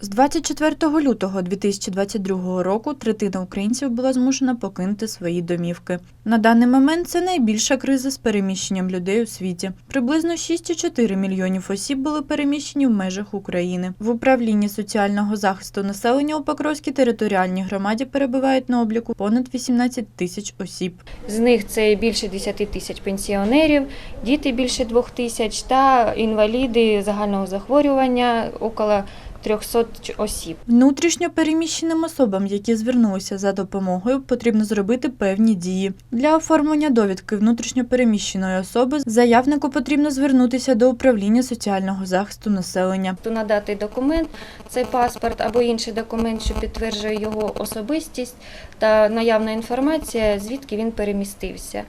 З 24 лютого 2022 року третина українців була змушена покинути свої домівки. На даний момент це найбільша криза з переміщенням людей у світі. Приблизно 6,4 мільйонів осіб були переміщені в межах України. В управлінні соціального захисту населення у Покровській територіальній громаді перебувають на обліку понад 18 тисяч осіб. З них це більше 10 тисяч пенсіонерів, діти більше 2 тисяч та інваліди загального захворювання около 300 осіб. Внутрішньо переміщеним особам, які звернулися за допомогою, потрібно зробити певні дії. Для оформлення довідки внутрішньо переміщеної особи заявнику потрібно звернутися до управління соціального захисту населення. Надати документ, це паспорт або інший документ, що підтверджує його особистість та наявна інформація, звідки він перемістився.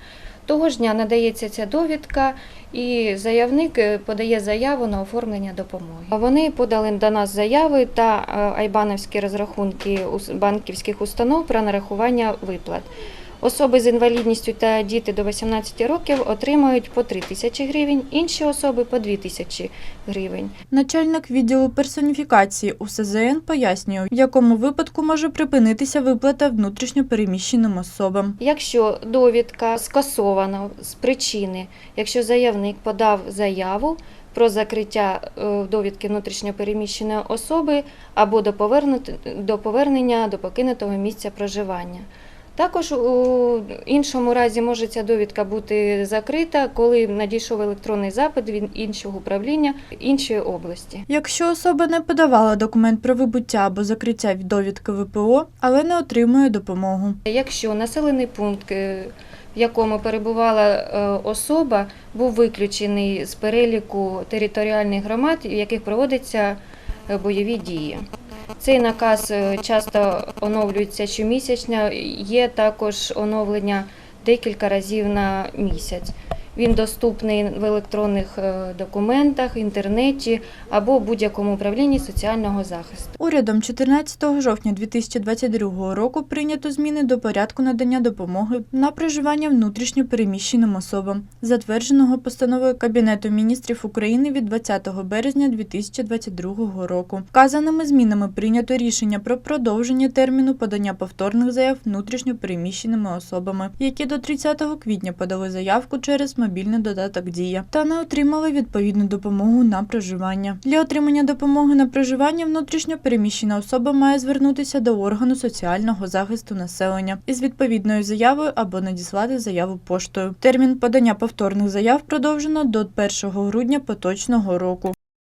Того ж дня надається ця довідка, і заявник е, подає заяву на оформлення допомоги. Вони подали до нас заяви та е, айбановські розрахунки банківських установ про нарахування виплат. Особи з інвалідністю та діти до 18 років отримають по 3 тисячі гривень, інші особи по 2 тисячі гривень. Начальник відділу персоніфікації у СЗН пояснює, в якому випадку може припинитися виплата внутрішньо переміщеним особам. Якщо довідка скасована з причини, якщо заявник подав заяву про закриття е, довідки внутрішньопереміщеної особи або до повернення до покинутого місця проживання. Також у іншому разі може ця довідка бути закрита, коли надійшов електронний запит від іншого управління іншої області. Якщо особа не подавала документ про вибуття або закриття від довідки ВПО, але не отримує допомогу. Якщо населений пункт, е, в якому перебувала е, особа, був виключений з переліку територіальних громад, в яких проводяться е, бойові дії. Цей наказ е, часто оновлюється щомісячно, є також оновлення декілька разів на місяць. Він доступний в електронних е, документах, інтернеті або будь-якому управлінні соціального захисту. Урядом 14 жовтня 2022 року прийнято зміни до порядку надання допомоги на проживання внутрішньо переміщеним особам, затвердженого постановою Кабінету міністрів України від 20 березня 2022 року. Вказаними змінами прийнято рішення про продовження терміну подання повторних заяв внутрішньо переміщеними особами, які до 30 квітня подали заявку через мобільний додаток Дія та не отримали відповідну допомогу на проживання. Для отримання допомоги на проживання внутрішньо переміщена особа має звернутися до органу соціального захисту населення із відповідною заявою або надіслати заяву поштою. Термін подання повторних заяв продовжено до 1 грудня поточного року.